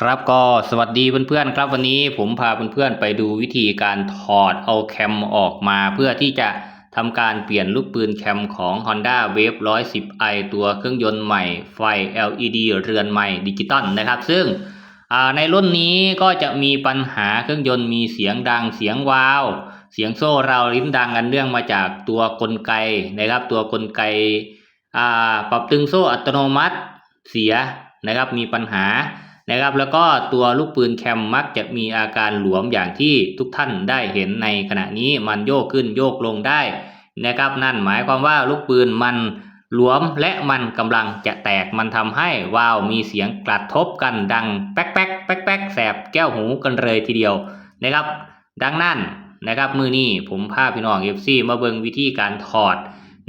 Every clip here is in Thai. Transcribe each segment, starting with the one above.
ครับก็สวัสดีเพื่อนๆครับวันนี้ผมพาเพื่อนๆไปดูวิธีการถอดเอาแคมออกมา เพื่อที่จะทำการเปลี่ยนลูกปืนแคมของ Honda Wave 110i ตัวเครื่องยนต์ใหม่ไฟ LED เรือนใหม่ดิจิตอลนะครับ ซึ่งในรุ่นนี้ก็จะมีปัญหาเครื่องยนต์มีเสียงดังเสียงวาว เสียงโซ่ราวลิ้นดังกันเนื่องมาจากตัวกลไกนะครับ ตัวกลไกปรับตึงโซ่อัตโนมัติเสียนะครับมีปัญหา นะครับ แล้วก็ตัวลูกปืนแคมมักจะมีอาการหลวมอย่างที่ทุกท่านได้เห็นในขณะนี้มันโยกขึ้นโยกลงได้นะครับ นั่นหมายความว่าลูกปืนมันหลวมและมันกำลังจะแตกมันทำให้วาวมีเสียงกระทบกันดังแป๊กแป๊กแป๊กแป๊กแสบแก้วหูกันเลยทีเดียวนะครับ ดังนั้นนะครับมือนี้ผมพาพี่น้องเอฟซีมาเบิงวิธีการถอด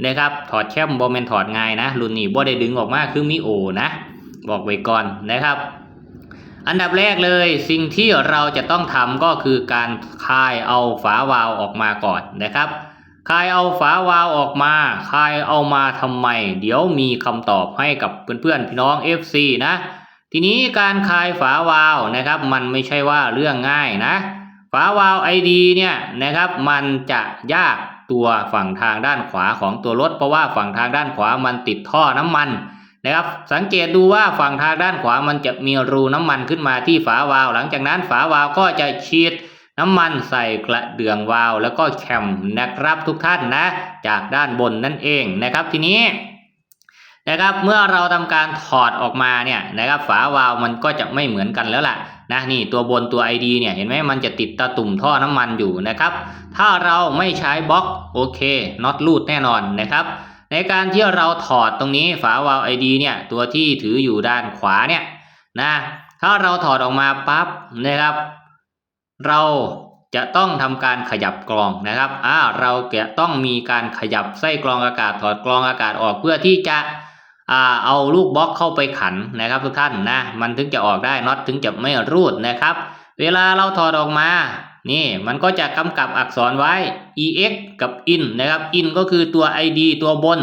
นะครับถอดแคมบอมเมนถอดง่ายนะรุ่นนี้บ่ได้ดึงออกมาคือมีโอนะ บอกไว้ก่อนนะครับ อันดับแรกเลยสิ่งที่เราจะต้องทำก็คือการคายเอาฝาวาล์วออกมาก่อนนะครับคายเอาฝาวาล์วออกมาคายเอามาทำไม เดี๋ยวมีคำตอบให้กับเพื่อนๆพี่น้อง FC นะ ทีนี้การคายฝาวาล์วนะครับ มันไม่ใช่ว่าเรื่องง่ายนะ ฝาวาล์ว ID เนี่ยนะครับมันจะยากตัวฝั่งทางด้านขวาของตัวรถ เพราะว่าฝั่งทางด้านขวามันติดท่อน้ำมัน นะครับ สังเกตดูว่าฝั่งทางด้านขวามันจะมีรูน้ำมันขึ้นมาที่ฝาวาล์วหลังจากนั้นฝาวาล์วก็จะฉีดน้ำมันใส่กระเดื่องวาล์วแล้วก็แคมนะครับทุกท่านนะ จากด้านบนนั่นเองนะครับทีนี้นะครับเมื่อเราทำการถอดออกมาเนี่ยนะครับฝาวาล์วมันก็จะไม่เหมือนกันแล้วล่ะนะนี่ตัวบนตัว ID เนี่ยเห็นไหมมันจะติดตะตุ่มท่อน้ำมันอยู่นะครับ ถ้าเราไม่ใช้บล็อกโอเคน็อตรูดแน่นอนนะครับ ในการที่เราถอดตรงนี้ฝาวาล์วไอดีเนี่ยตัวที่ถืออยู่ด้านขวาเนี่ยนะถ้าเราถอดออกมาปั๊บนะครับ เราจะต้องทำการขยับกรองนะครับอ่าเราจะต้องมีการขยับไส้กรองอากาศถอดกรองอากาศออกเพื่อที่จะอ่าเอาลูกบล็อกเข้าไปขันนะครับทุกท่านนะมันถึงจะออกได้น็อตถึงจะไม่รูดนะครับ เวลาเราถอดออกมา นี่มันก็จะกำกับอักษรไว้ ex กับ in นะครับ in ก็คือตัว id ตัวบน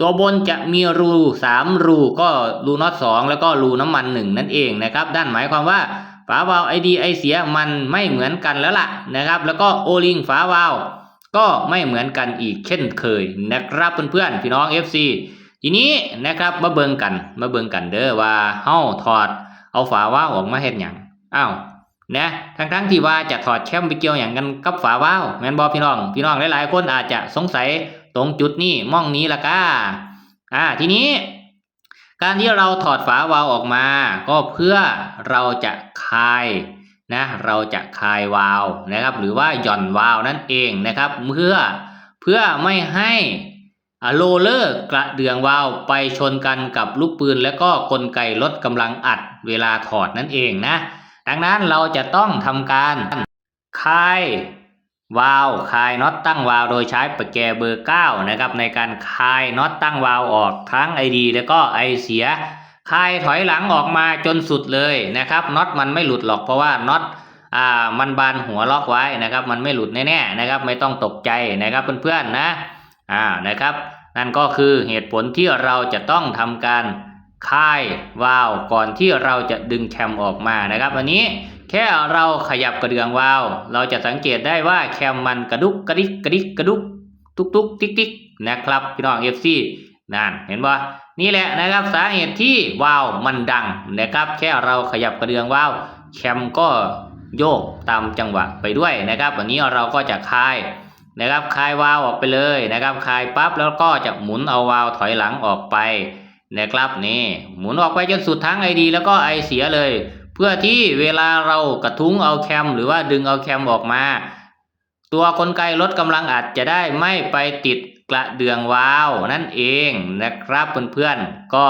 ตัวบนจะมีรู3รูก็รูน็อต2แล้วก็รูน้ำมัน 1 นั่นเองนะครับด้านหมายความว่าฝาวาล์ว id ไอเสียมันไม่เหมือนกันแล้วล่ะนะครับ แล้วก็โอลิงฝาวาล์วก็ไม่เหมือนกันอีกเช่นเคยนะครับเพื่อนๆพี่น้อง FC ทีนี้นะครับมาเบิงกันมาเบิงกันเด้อว่าเฮาถอดเอาฝาวาล์วออกมาเฮ็ดหยังอ้าว นะทั้งทั้งที่ว่าจะถอดแชมไปเกี่ยวอย่างกันกับฝาว้าวแมนบอพี่น้อง พี่น้องหลายๆคนอาจจะสงสัยตรงจุดนี้ม่องนี้ละก้าอ่าทีนี้ การที่เราถอดฝาวาล์วออกมา ก็เพื่อเราจะคายนะเราจะคายวาล์วนะครับ หรือว่าหย่อนวาล์วนั่นเองนะครับ เพื่อเพื่อไม่ให้โลเลอร์กระเดืองวาล์วไปชนกันกับลูกปืน และก็กลไกลดกำลังอัดเวลาถอดนั่นเองนะ ดังนั้นเราจะต้องทำการคายวาล์วคายน็อตตั้งวาล์วโดยใช้ปากแกเบอร์9นะครับในการคายน็อตตั้งวาล์วออกทั้ง ID แล้วก็ไอเสียคายถอยหลังออกมาจนสุดเลยนะครับน็อตมันไม่หลุดหรอกเพราะว่าน็อตอ่ามันบานหัวล็อกไว้นะครับ มันไม่หลุดแน่ๆนะครับ ไม่ต้องตกใจนะครับเพื่อนๆนะอ่านะครับ นั่นก็คือเหตุผลที่เราจะต้องทำการ คายวาล์วก่อนที่เราจะดึงแคมออกมานะครับวันนี้แค่เราขยับกระเดื่องวาล์วเราจะสังเกตได้ว่าแคมมันกระดุกกระดิกกระดิกกระดุกตุกตุกติ๊กติ๊กนะครับพี่น้องเอฟซีนั่นเห็นปะนี่แหละนะครับสาเหตุที่วาล์วมันดังนะครับ แค่เราขยับกระเดื่องวาล์วแคมก็โยกตามจังหวะไปด้วยนะครับวันนี้เราก็จะคลายนะครับคายวาล์วออกไปเลยนะครับคลายปั๊บแล้วก็จะหมุนเอาวาล์วถอยหลังออกไป นะครับนี่หมุนออกไปจนสุดทั้งไอดีแล้วก็ไอเสียเลย เพื่อที่เวลาเรากระทุ้งเอาแคม หรือว่าดึงเอาแคมออกมา ตัวกลไกลดกำลังอัดจะได้ไม่ไปติดกระเดืองวาล์วนั่นเองนะครับเพื่อนๆก็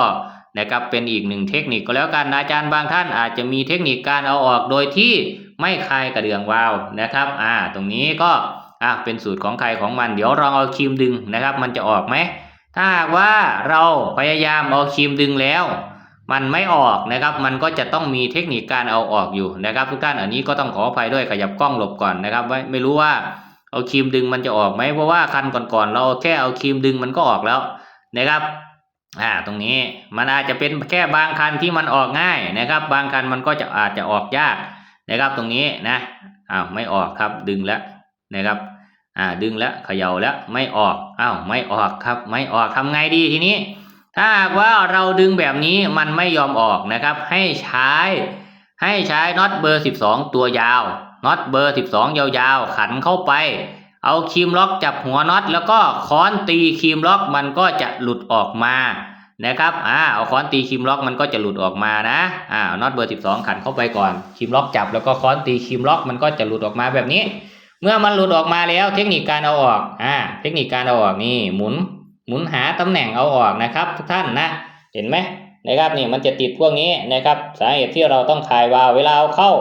นะครับเป็นอีกหนึ่งเทคนิคก็แล้วกันอาจารย์บางท่านอาจจะมีเทคนิคการเอาออกโดยที่ไม่คลายกระเดืองวาล์วนะครับอ่าตรงนี้ก็อะเป็นสูตรของใครของมัน เดี๋ยวลองเอาครีมดึงนะครับ มันจะออกไหม ถ้าหากว่าเราพยายามเอาครีมดึงแล้ว มันไม่ออกนะครับ มันก็จะต้องมีเทคนิคการเอาออกอยู่นะครับทุกท่านอันนี้ก็ต้องขออภัยด้วยขยับกล้องหลบก่อนนะครับไม่ไม่รู้ว่าเอาครีมดึงมันจะออกไหมเพราะว่าคันก่อนๆเราแค่เอาครีมดึงมันก็ออกแล้วนะครับอ่าตรงนี้มันอาจจะเป็นแค่บางคันที่มันออกง่ายนะครับ บางคันมันก็จะอาจจะออกยากนะครับตรงนี้นะอ้าวไม่ออกครับดึงแล้วนะครับ อ่าดึงแล้วเขย่าแล้วไม่ออกอ้าวไม่ออกครับ ไม่ออกทำไงดีทีนี้ ถ้าหากว่าเราดึงแบบนี้มันไม่ยอมออกนะครับ ให้ใช้ ให้ใช้น็อตเบอร์ 12 ตัวยาวน็อตเบอร์ 12 ยาวๆ ขันเข้าไป เอาครีมล็อกจับหัวน็อตแล้วก็ค้อนตีครีมล็อกมันก็จะหลุดออกมานะครับ อ่า เอาค้อนตีครีมล็อกมันก็จะหลุดออกมานะ อ่า น็อตเบอร์ 12 ขันเข้าไปก่อนครีมล็อกจับแล้วก็ค้อนตีครีมล็อกมันก็จะหลุดออกมาแบบนี้ มื่อมันหลุดออกมาแล้วเทคนิคการเอาออกอ่าเทคนิคการเอาออกนี่หมุนหมุนหาตำแหน่งเอาออกนะครับ ทุกท่านนะเห็นไหมนะครับนี่มันจะติดพวกนี้นะครับสาเหตุที่เราต้องคลายวาล์วเวลาเอาเข้า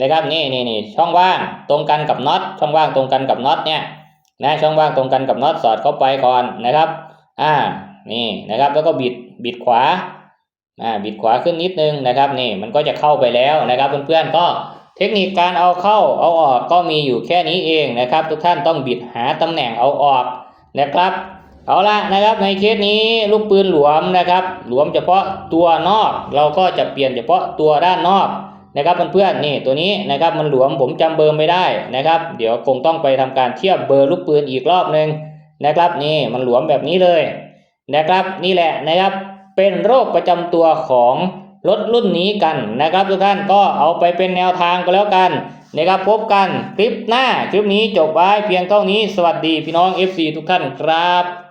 นะครับนี่นี่นี่ช่องว่างตรงกันกับน็อตช่องว่างตรงกันกับน็อตเนี่ยนะช่องว่างตรงกันกับน็อตสอดเข้าไปก่อนนะครับอ่านี่นะครับแล้วก็บิดบิดขวาอ่าบิดขวาขึ้นนิดนึงนะครับนี่มันก็จะเข้าไปแล้วนะครับเพื่อนๆก็ เทคนิคการเอาเข้าเอาออกก็มีอยู่แค่นี้เองนะครับ ทุกท่านต้องบิดหาตำแหน่งเอาออกนะครับ เอาละนะครับในเคสนี้ลูกปืนหลวมนะครับ หลวมเฉพาะตัวนอก เราก็จะเปลี่ยนเฉพาะตัวด้านนอกนะครับเพื่อนๆนี่ตัวนี้นะครับมันหลวมผมจำเบอร์ไม่ได้นะครับ เดี๋ยวคงต้องไปทำการเทียบเบอร์ลูกปืนอีกรอบหนึ่งนะครับนี่มันหลวมแบบนี้เลยนะครับนี่แหละนะครับเป็นโรคประจำตัวของ รถรุ่นนี้กันนะครับทุกท่านก็เอาไปเป็นแนวทางก็แล้วกันนะครับพบกันคลิปหน้าคลิปนี้จบไว้เพียงเท่านี้สวัสดีพี่น้อง FC ทุกท่านครับ